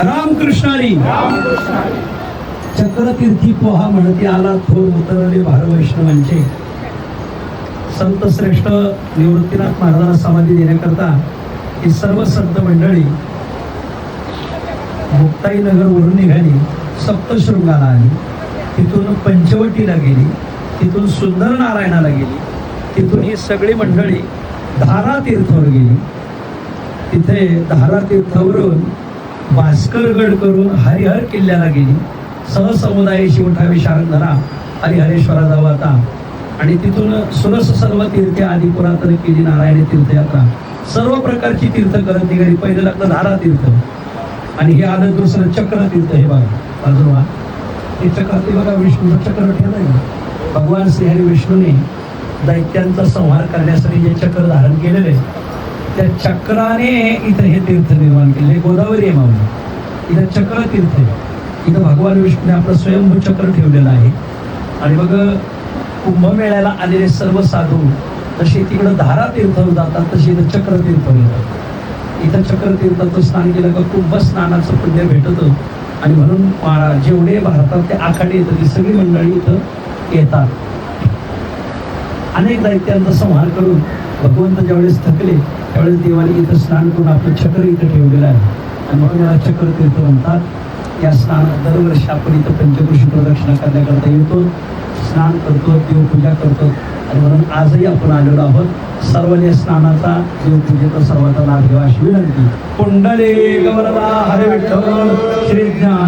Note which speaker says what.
Speaker 1: रामकृष्णारी चक्रतीर्थी पोहा म्हणते आला थोर उतरले भारवैष्णवांचे संत श्रेष्ठ निवृत्तीनाथ महाराजांना समाधी देण्याकरता ही सर्व संत मंडळी मुक्ताई नगरवरून निघाली. सप्तशृंगाला आली. तिथून पंचवटीला गेली. तिथून सुंदर नारायणाला गेली. तिथून ही सगळी मंडळी धारा तीर्थवर गेली. तिथे धारातीर्थावरून भास्करगड करून हरिहर किल्ल्याला गेली. सहसमुदाय शिवठावे शारंगधरा हरिहरेश्वरा जाऊ आता. आणि तिथून सुरस सर्व तीर्थे आदी पुरातन केली नारायण तीर्थयात्रा सर्व प्रकारची तीर्थ करत निघाली. पहिलं लागलं धारा तीर्थ. आणि हे आलं दुसरं चक्र तीर्थ हे बघा. बाजूला हे चक्र ते बघा विष्णूचं चक्र ठेवलंय भगवान श्रीहरी विष्णूने दैत्यांचा संहार करण्यासाठी जे चक्र धारण केलेलं आहे त्या चक्राने इथं हे तीर्थ निर्माण केले. गोदावरी आहे माऊली. इथं चक्र तीर्थ आहे. इथं भगवान विष्णूने आपलं स्वयंभू चक्र ठेवलेलं आहे. आणि मग कुंभमेळ्याला आलेले सर्व साधू जसे तिकडं धारा तीर्थ जातात तसे इथं चक्र तीर्थ येतात इथं चक्र तीर्थाचं स्नान केलं का कुंभ स्नानाचं पुण्य भेटतं. आणि म्हणून महाराज जेवढे भारतात ते आखाडे येतात ती सगळी मंडळी इथं येतात. अनेक दैत्यांचा संहार करून भगवंत ज्यावेळेस थकले त्यावेळेस देवाने इथं स्नान करून आपलं चक्र इथं ठेवलेलं आहे. आणि म्हणून याला चक्र तीर्थ म्हणतात. या स्नानात दरवर्षी आपण इथं पंचकृषी प्रदक्षिणा करण्याकरता येतो. स्नान करतो देवपूजा करतो. आणि म्हणून आजही आपण आलेलो आहोत. सर्वांनी स्नानाचा देवपूजेचा सर्वांचा लाभ घ्यावा अशी विनंती. कुंडले गौरवा हरे विठ्ठल. श्री ज्ञान